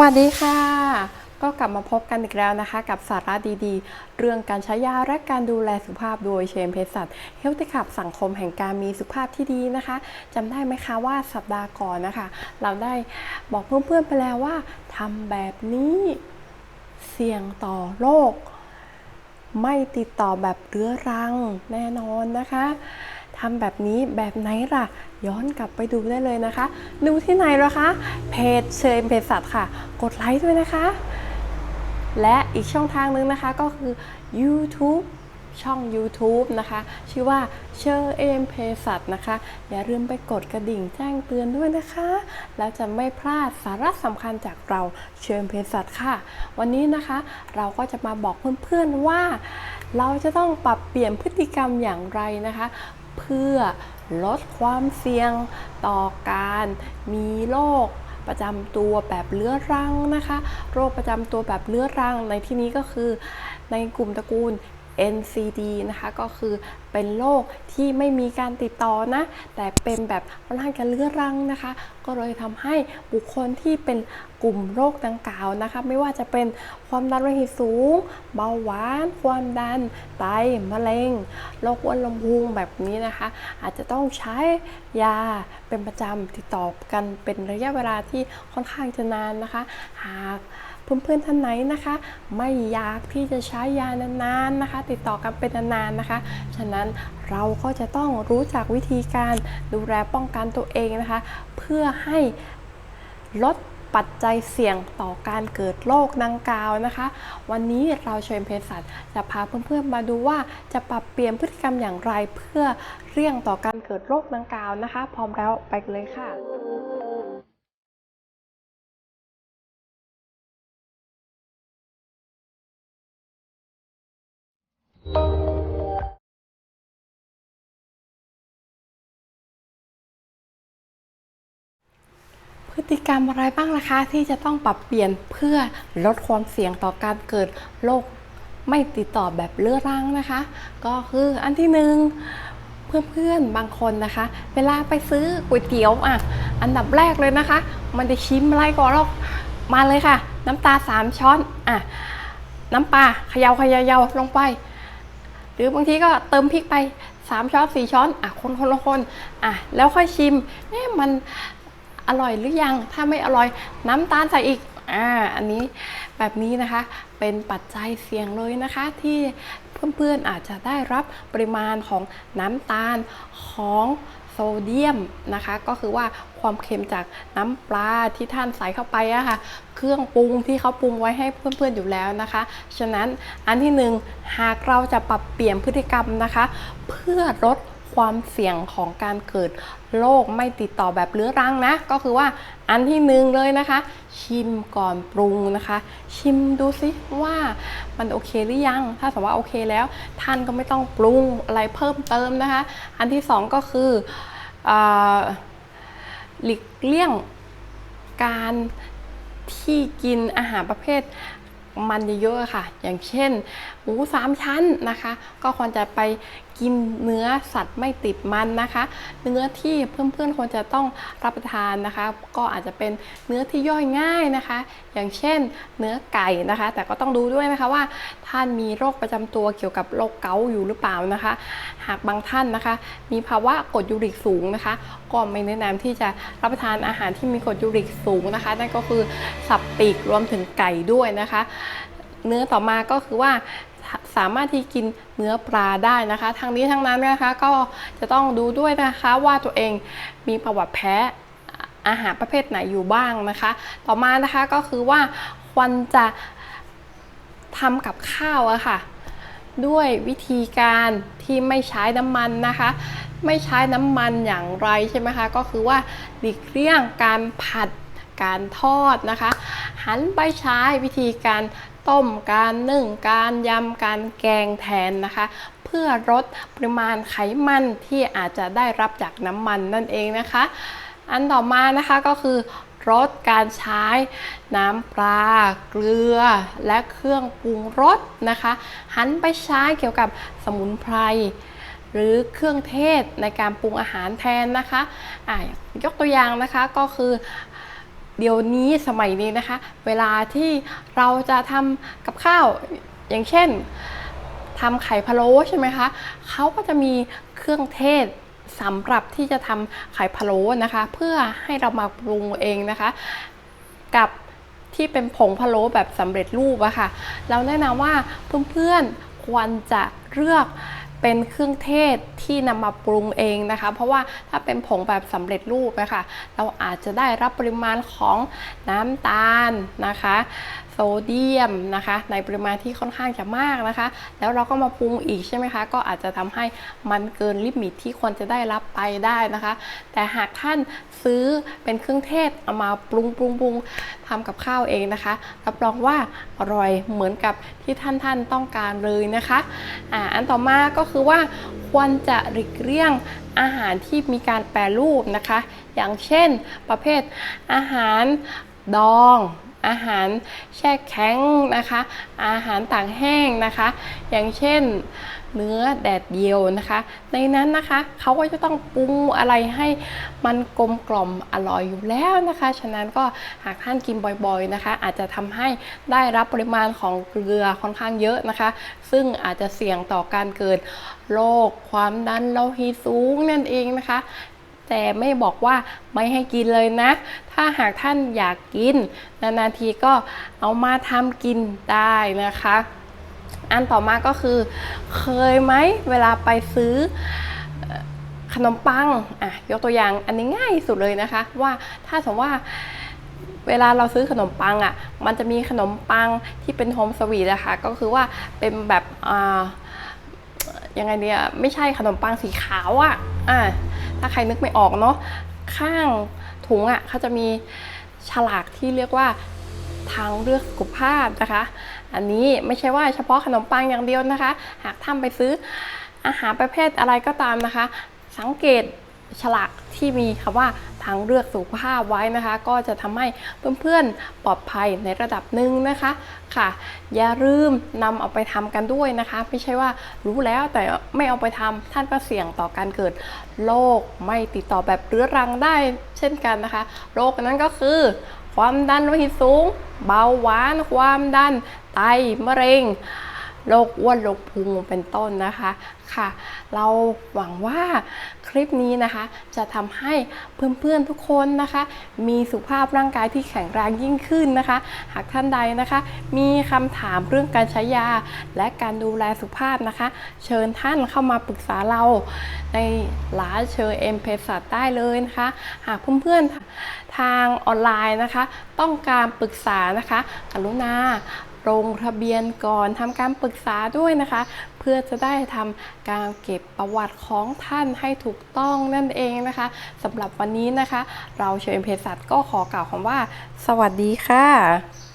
วัสดีค่ะ ก็กลับมาพบกันอีกแล้วนะคะ กับสาระดีๆ เรื่องการใช้ยาและการดูแลสุขภาพโดยเชมเภสัชเฮลติขับสังคมแห่งการมีสุขภาพที่ดีนะคะจำได้ไหมคะว่าสัปดาห์ก่อนนะคะ เราได้บอกเพื่อนๆไปแล้วว่าทำแบบนี้เสี่ยงต่อโรคไม่ติดต่อแบบเรื้อรังแน่นอนนะคะ ทำแบบนี้แบบไหนล่ะ ย้อนกลับไปดูได้เลยนะคะ ดูที่ไหนล่ะคะ เพจเชยเภสัชค่ะ กดไลค์ด้วยนะคะ และอีกช่องทางนึงนะคะก็คือ YouTube ช่อง YouTube นะคะ ชื่อว่าเชอร์เอมเพสัตนะคะ อย่าลืมไปกดกระดิ่งแจ้งเตือนด้วยนะคะ แล้วจะไม่พลาดสาระสำคัญจากเราเชอร์เอมเพสัตค่ะ วันนี้นะคะเราก็จะมาบอกเพื่อนๆว่า เราจะต้องปรับเปลี่ยนพฤติกรรมอย่างไรนะคะ เพื่อลดความเสี่ยงต่อการมีโรคประจำตัวแบบเลื้อรังนะคะ โรคประจำตัวแบบเลื้อรังในที่นี้ก็คือในกลุ่มตระกูล NCD นะคะก็คือเป็นโรคที่ไม่มีการติดต่อนะ แต่เป็นแบบร่างการเรื้อรังนะคะ ก็เลยทำให้บุคคลที่เป็นกลุ่มโรคดังกล่าวนะคะ ไม่ว่าจะเป็นความดันโลหิตสูง เบาหวาน ความดัน ไตมะเร็งโรคอ้วนลมพุงแบบนี้นะคะ อาจจะต้องใช้ยาเป็นประจำติดต่อกันเป็นระยะเวลาที่ค่อนข้างจะนานนะคะ หาก เพื่อนๆท่านไหนนะคะ ไม่อยากที่จะใช้ยานานๆนะคะ ติดต่อกันเป็นนานๆนะคะ ฉะนั้นเราก็จะต้องรู้จักวิธีการดูแลป้องกันตัวเองนะคะ เพื่อให้ลดปัจจัยเสี่ยงต่อการเกิดโรคดังกล่าวนะคะ วันนี้เราเชิญเภสัชจะพาเพื่อนๆมาดูว่าจะปรับเปลี่ยนพฤติกรรมอย่างไรเพื่อเลี่ยงต่อการเกิดโรคดังกล่าวนะคะ พร้อมแล้วไปกันเลยค่ะ พฤติกรรมอะไรบ้างนะคะที่จะต้องปรับเปลี่ยนเพื่อลดความเสี่ยงต่อการเกิดโรคไม่ติดต่อแบบเรื้อรังนะคะ ก็คืออันที่หนึ่งเพื่อนๆบางคนนะคะ เวลาไปซื้อก๋วยเตี๋ยวอะอันดับแรกเลยนะคะ มันจะชิมอะไรก่อนหรอกมาเลยค่ะ น้ำตาสามช้อนอะน้ำปลาเขยาเขยาๆลงไป หรือบางทีก็เติมพริกไป3ช้อน4ช้อนอะคนคนละคนอะแล้วค่อยชิมเอ๊ะมัน อร่อยหรือยังถ้าไม่อร่อยน้ำตาลใส่อีกอ่าอันนี้แบบนี้นะคะเป็นปัจจัยเสี่ยงเลยนะคะ ที่เพื่อนๆอาจจะได้รับปริมาณของน้ำตาลของโซเดียมนะคะ ก็คือว่าความเค็มจากน้ำปลาที่ท่านใส่เข้าไปอะค่ะ เครื่องปรุงที่เขาปรุงไว้ให้เพื่อนๆอยู่แล้วนะคะ ฉะนั้นอันที่หนึ่งหากเราจะปรับเปลี่ยนพฤติกรรมนะคะ เพื่อลด ความเสี่ยงของการเกิดโรคไม่ติดต่อแบบเรื้อรังนะ ก็คือว่าอันที่หนึ่งเลยนะคะ ชิมก่อนปรุงนะคะ ชิมดูสิว่ามันโอเคหรือยัง ถ้าสมมติว่าโอเคแล้ว ท่านก็ไม่ต้องปรุงอะไรเพิ่มเติมนะคะ อันที่สองก็คืออหลีกเลี่ยงการที่กินอาหารประเภท มันเยอะๆค่ะ อย่างเช่นหมูสามชั้นนะคะ ก็ควรจะไปกินเนื้อสัตว์ไม่ติดมันนะคะ เนื้อที่เพื่อนๆควรจะต้องรับประทานนะคะ ก็อาจจะเป็นเนื้อที่ย่อยง่ายนะคะ อย่างเช่นเนื้อไก่นะคะ แต่ก็ต้องดูด้วยนะคะว่าท่านมีโรคประจำตัวเกี่ยวกับโรคเกาต์อยู่หรือเปล่านะคะ หากบางท่านนะคะ มีภาวะกรดยูริกสูงนะคะ ก็ไม่แนะนำที่จะรับประทานอาหารที่มีกรดยูริกสูงนะคะ นั่นก็คือสับปีกรวมถึงไก่ด้วยนะคะ เนื้อต่อมาก็คือว่าสามารถที่กินเนื้อปลาได้นะคะ ทั้งนี้ทั้งนั้นนะคะก็จะต้องดูด้วยนะคะว่าตัวเองมีประวัติแพ้อาหารประเภทไหนอยู่บ้างนะคะ ต่อมานะคะก็คือว่าควรจะทำกับข้าวอะค่ะ ด้วยวิธีการที่ไม่ใช้น้ำมันนะคะ ไม่ใช้น้ำมันอย่างไรใช่ไหมคะก็คือว่าหลีกเลี่ยงการผัดการทอดนะคะ หันไปใช้วิธีการ ต้มการนึ่งการยำการแกงแทนนะคะ เพื่อลดปริมาณไขมันที่อาจจะได้รับจากน้ำมันนั่นเองนะคะ อันต่อมานะคะก็คือลดการใช้น้ำปลา เกลือ และเครื่องปรุงรสนะคะ หันไปใช้เกี่ยวกับสมุนไพรหรือเครื่องเทศในการปรุงอาหารแทนนะคะะยกตัวอย่างนะคะก็คือ เดี๋ยวนี้สมัยนี้นะคะ เวลาที่เราจะทำกับข้าวอย่างเช่นทำไข่พะโล้ใช่ไหมคะเขาก็จะมีเครื่องเทศสำหรับที่จะทำไข่พะโล้นะคะ เพื่อให้เรามาปรุงเองนะคะ กับที่เป็นผงพะโล้แบบสำเร็จรูปอะค่ะ เราแนะนำว่าเพื่อนๆควรจะเลือก เป็นเครื่องเทศที่นำมาปรุงเองนะคะ เพราะว่าถ้าเป็นผงแบบสำเร็จรูปนะคะ เราอาจจะได้รับปริมาณของน้ำตาลนะคะโซเดียมนะคะ ในปริมาณที่ค่อนข้างจะมากนะคะ แล้วเราก็มาปรุงอีกใช่ไหมคะ ก็อาจจะทำให้มันเกินลิมิตที่ควรจะได้รับไปได้นะคะ แต่หากท่านซื้อเป็นเครื่องเทศเอามาปรุงปรุงปรุงทำกับข้าวเองนะคะรับรองว่าอร่อยเหมือนกับที่ท่านท่านต้องการเลยนะคะอ่าอันต่อมาก็คือว่าควรจะหลีกเลี่ยงอาหารที่มีการแปรรูปนะคะ อย่างเช่นประเภทอาหารดอง อาหารแช่แข็งนะคะ อาหารต่างแห้งนะคะ อย่างเช่นเนื้อแดดเดียวนะคะ ในนั้นนะคะเขาก็จะต้องปรุงอะไรให้มันกลมกล่อมอร่อยอยู่แล้วนะคะ ฉะนั้นก็หากท่านกินบ่อยๆนะคะ อาจจะทำให้ได้รับปริมาณของเกลือค่อนข้างเยอะนะคะ ซึ่งอาจจะเสี่ยงต่อการเกิดโรคความดันโลหิตสูงนั่นเองนะคะ แต่ไม่บอกว่าไม่ให้กินเลยนะ ถ้าหากท่านอยากกิน นานๆทีก็เอามาทำกินได้นะคะ อันต่อมาก็คือ เคยไหมเวลาไปซื้อขนมปังอะยกตัวอย่างอันนี้ง่ายสุดเลยนะคะ ว่าถ้าสมมติว่าเวลาเราซื้อขนมปังอะ มันจะมีขนมปังที่เป็นโฮมสวีทนะคะ ก็คือว่าเป็นแบบอ่ายังไงเนี่ยไม่ใช่ขนมปังสีขาวอะ่ะ อ่าถ้าใครนึกไม่ออกเนาะข้างถุงอะ่ะเขาจะมีฉลากที่เรียกว่าทางเลือกสุขภาพนะคะ อันนี้ไม่ใช่ว่าเฉพาะขนมปังอย่างเดียวนะคะ หากท่านไปซื้ออาหารประเภทอะไรก็ตามนะคะ สังเกต ฉลากที่มีคำว่าทางเลือกสุขภาพไว้นะคะ ก็จะทำให้เพื่อนๆปลอดภัยในระดับหนึ่งนะคะค่ะ อย่าลืมนำเอาไปทำกันด้วยนะคะ ไม่ใช่ว่ารู้แล้วแต่ไม่เอาไปทำท่านก็เสี่ยงต่อการเกิดโรคไม่ติดต่อแบบเรื้อรังได้เช่นกันนะคะโรคนั้นก็คือ ความดันโลหิตสูง เบาหวาน ความดัน ไตมะเร็ง โรคอ้วนโรคพุงเป็นต้นนะคะค่ะ เราหวังว่าคลิปนี้นะคะ จะทำให้เพื่อนๆทุกคนนะคะ มีสุขภาพร่างกายที่แข็งแรงยิ่งขึ้นนะคะ หากท่านใดนะคะ มีคำถามเรื่องการใช้ยา และการดูแลสุขภาพนะคะ เชิญท่านเข้ามาปรึกษาเรา ในร้านเชอเอ็มเพสัตได้เลยนะคะ หากเพื่อนๆทางออนไลน์นะคะ ต้องการปรึกษานะคะ กรุณา ลงทะเบียนก่อนทำการปรึกษาด้วยนะคะ เพื่อจะได้ทำการเก็บประวัติของท่านให้ถูกต้องนั่นเองนะคะสำหรับวันนี้นะคะ เราเชิญเภสัชก็ขอกล่าวคำว่า สวัสดีค่ะ